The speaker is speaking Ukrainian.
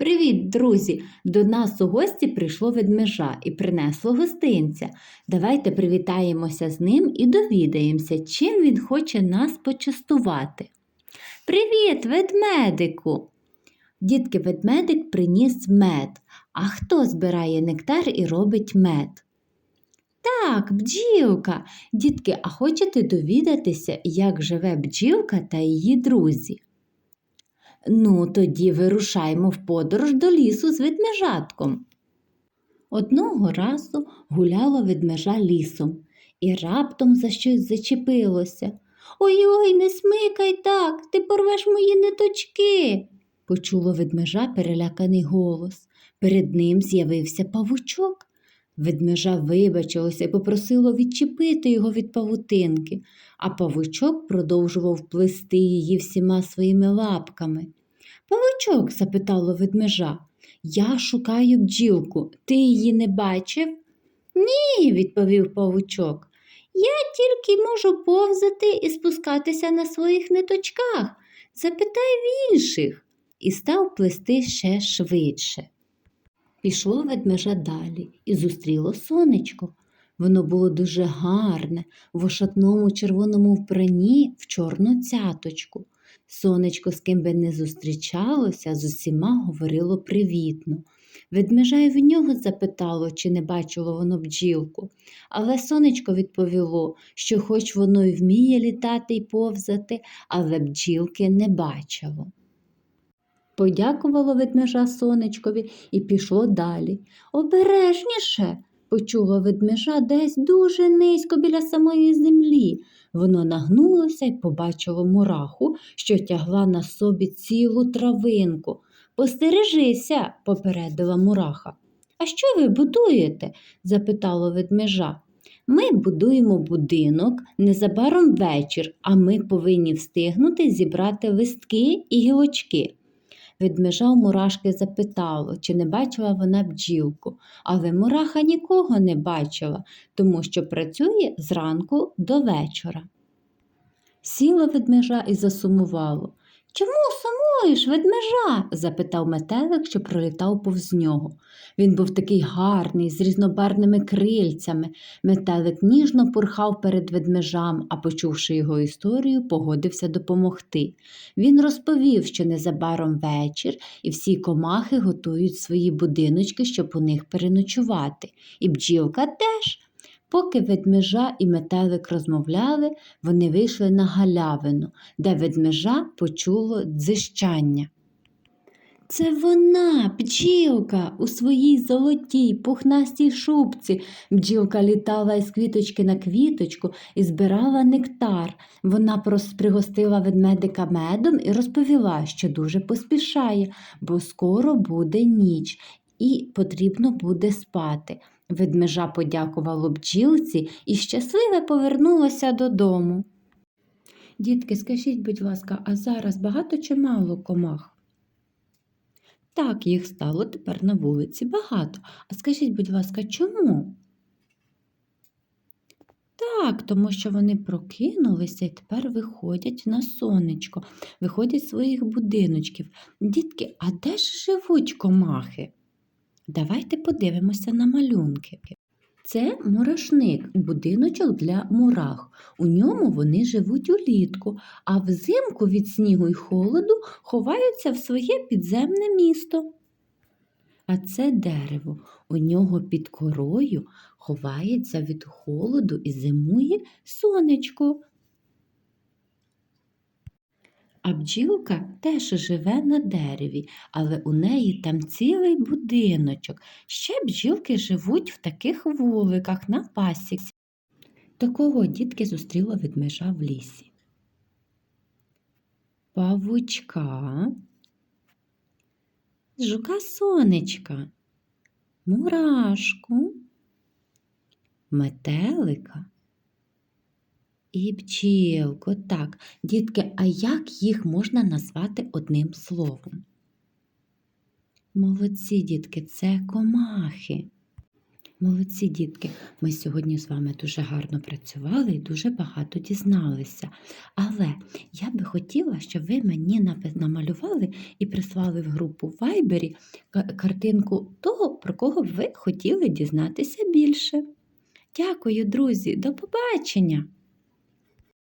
Привіт, друзі! До нас у гості прийшло ведмежа і принесло гостинця. Давайте привітаємося з ним і довідаємося, чим він хоче нас почастувати. Привіт, ведмедику! Дітки, ведмедик приніс мед. А хто збирає нектар і робить мед? Так, бджілка. Дітки, а хочете довідатися, як живе бджілка та її друзі? Ну, тоді вирушаймо в подорож до лісу з ведмежатком. Одного разу гуляла ведмежа лісом і раптом за щось зачепилося. Ой-ой, не смикай так, ти порвеш мої ниточки, почуло ведмежа переляканий голос. Перед ним з'явився павучок. Ведмежа вибачилося і попросило відчепити його від павутинки, а павучок продовжував плести її всіма своїми лапками. Павучок, запитало ведмежа, я шукаю бджілку. Ти її не бачив? Ні, відповів павучок. Я тільки можу повзати і спускатися на своїх ниточках. Запитай в інших. І став плести ще швидше. Пішло ведмежа далі і зустріло сонечко. Воно було дуже гарне, в ошатному червоному вбранні в чорну цяточку. Сонечко, з ким би не зустрічалося, з усіма говорило привітно. Ведмежа й в нього запитало, чи не бачило воно бджілку, але сонечко відповіло, що хоч воно й вміє літати й повзати, але бджілки не бачило. Подякувало ведмежа сонечкові і пішло далі. Обережніше, почуло ведмежа десь дуже низько біля самої землі. Воно нагнулося і побачило мураху, що тягла на собі цілу травинку. Постережися, попередила мураха. А що ви будуєте? запитало ведмежа. Ми будуємо будинок незабаром вечір, а ми повинні встигнути зібрати листки і гілочки. Ведмежа у мурашки запитало, чи не бачила вона бджілку, але мураха нікого не бачила, тому що працює зранку до вечора. Сіла ведмежа і засумувало. Чому сумуєш, ведмежа? запитав метелик, що пролітав повз нього. Він був такий гарний, з різнобарними крильцями. Метелик ніжно пурхав перед ведмежам, а почувши його історію, погодився допомогти. Він розповів, що незабаром вечір, і всі комахи готують свої будиночки, щоб у них переночувати. І бджілка теж. Поки ведмежа і метелик розмовляли, вони вийшли на галявину, де ведмежа почуло дзищання. Це вона, бджілка, у своїй золотій, пухнастій шубці. Бджілка літала із квіточки на квіточку і збирала нектар. Вона пригостила ведмедика медом і розповіла, що дуже поспішає, бо скоро буде ніч і потрібно буде спати. Ведмежа подякувало бджілці і щасливе повернулося додому. Дітки, скажіть, будь ласка, а зараз багато чи мало комах? Так, їх стало тепер на вулиці багато. А скажіть, будь ласка, чому? Так, тому що вони прокинулися і тепер виходять на сонечко, виходять з своїх будиночків. Дітки, а де ж живуть комахи? Давайте подивимося на малюнки. Це мурашник, будиночок для мурах. У ньому вони живуть улітку, а взимку від снігу й холоду ховаються в своє підземне місто. А це дерево. У нього під корою ховається від холоду і зимує сонечко. А бджілка теж живе на дереві, але у неї там цілий будиночок. Ще бджілки живуть в таких вуликах на пасіці. Такого дітки зустріла ведмежа в лісі. Павучка, жука сонечка, мурашку, метелика і бджілку. Так, дітки, а як їх можна назвати одним словом? Молодці, дітки, це комахи. Молодці, дітки, ми сьогодні з вами дуже гарно працювали і дуже багато дізналися. Але я би хотіла, щоб ви мені намалювали і прислали в групу в Вайбері картинку того, про кого ви хотіли дізнатися більше. Дякую, друзі, до побачення!